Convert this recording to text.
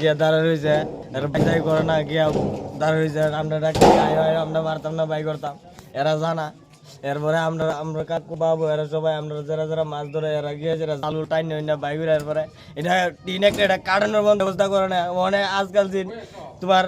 গিয়ে দাঁড়া রয়েছে বাইদাই করে না, গিয়া দাঁড়া রয়েছে আমরা ডাকি আমরা মারতাম না, বাই করতাম। এরা জানা। এরপরে আমরা আমরা কাকু, বাবু, এরা সবাই আমরা যারা যারা মাছ ধরে, এরা গিয়েছে এরা চালু টাইন না বাইক এরপরে। এটা টিন একটা, এটা কাটানোর ব্যবস্থা করে না। মানে আজকাল দিন তোমার